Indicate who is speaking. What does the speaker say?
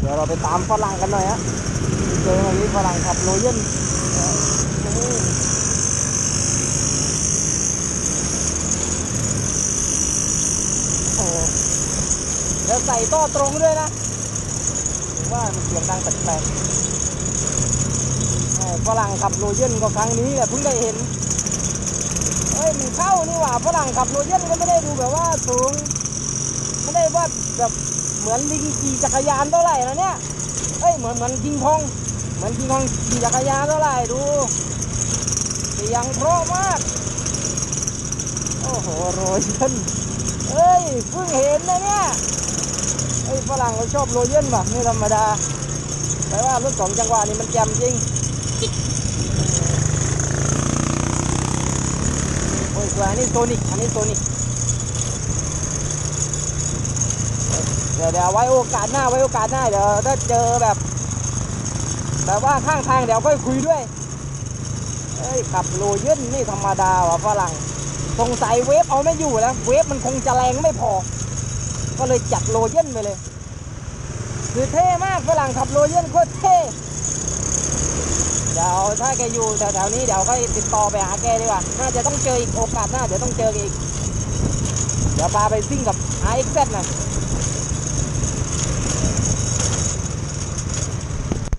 Speaker 1: เดี๋ยวเราไปตามฝรั่งกันหน่อยฮะเจอมานี้ฝรั่งขับโรเยนเออนี่โอ้โหแล้วใส่ต้อตรงด้วยนะว่ามันเสียงดังแปลกๆแหม่ฝรั่งขับโรเยนก็ครั้งนี้แหละเพิ่งได้เห็นเฮ้ยมันเข้านี่หว่าฝรั่งขับโรเยนก็ไม่ได้ดูแบบว่าสูง ได้ว่าแบบเหมือนลิงขี่จักรยานเท่าไหร่นะเนี่ยเอ้ยเหมือนเหมือนคิงคอง เหมือนคิงคองขี่จักรยานเท่าไหร่ดูเสียงเพราะมาก โอ้โหโรเยนเอ้ยเพิ่งเห็นนะเนี่ยเอ้ยฝรั่งเขาชอบโรเยนว่ะไม่ธรรมดาแต่ว่ารถสองจังหวะนี่มันแจ่มจริงโอ้ยสวนอันนี้โซนิกอันนี้โซนิก ดี๋ยวเดี๋ยวไว้โอกาสหน้าไว้โอกาสหน้าเดี๋ยวถ้าเจอแบบแบบว่าข้างทางเดี๋ยวค่อยคุยด้วยเอ้ยขับโรเยนนี่ธรรมดาว่ะฝรั่งสงสัยเวฟเอาไม่อยู่แล้วเวฟมันคงจะแรงไม่พอ ก็เลยจัดโรเยนไปเลย คือเท่มากฝรั่งขับโรเยนโคตรเท่เดี๋ยวถ้าแกอยู่แถวๆนี้เดี๋ยวก็ติดต่อไปหาแกดีกว่า น่าจะต้องเจออีกโอกาสหน้าเดี๋ยวต้องเจออีก เดี๋ยวพาไปซิ่งกับ RX-Z หน่อย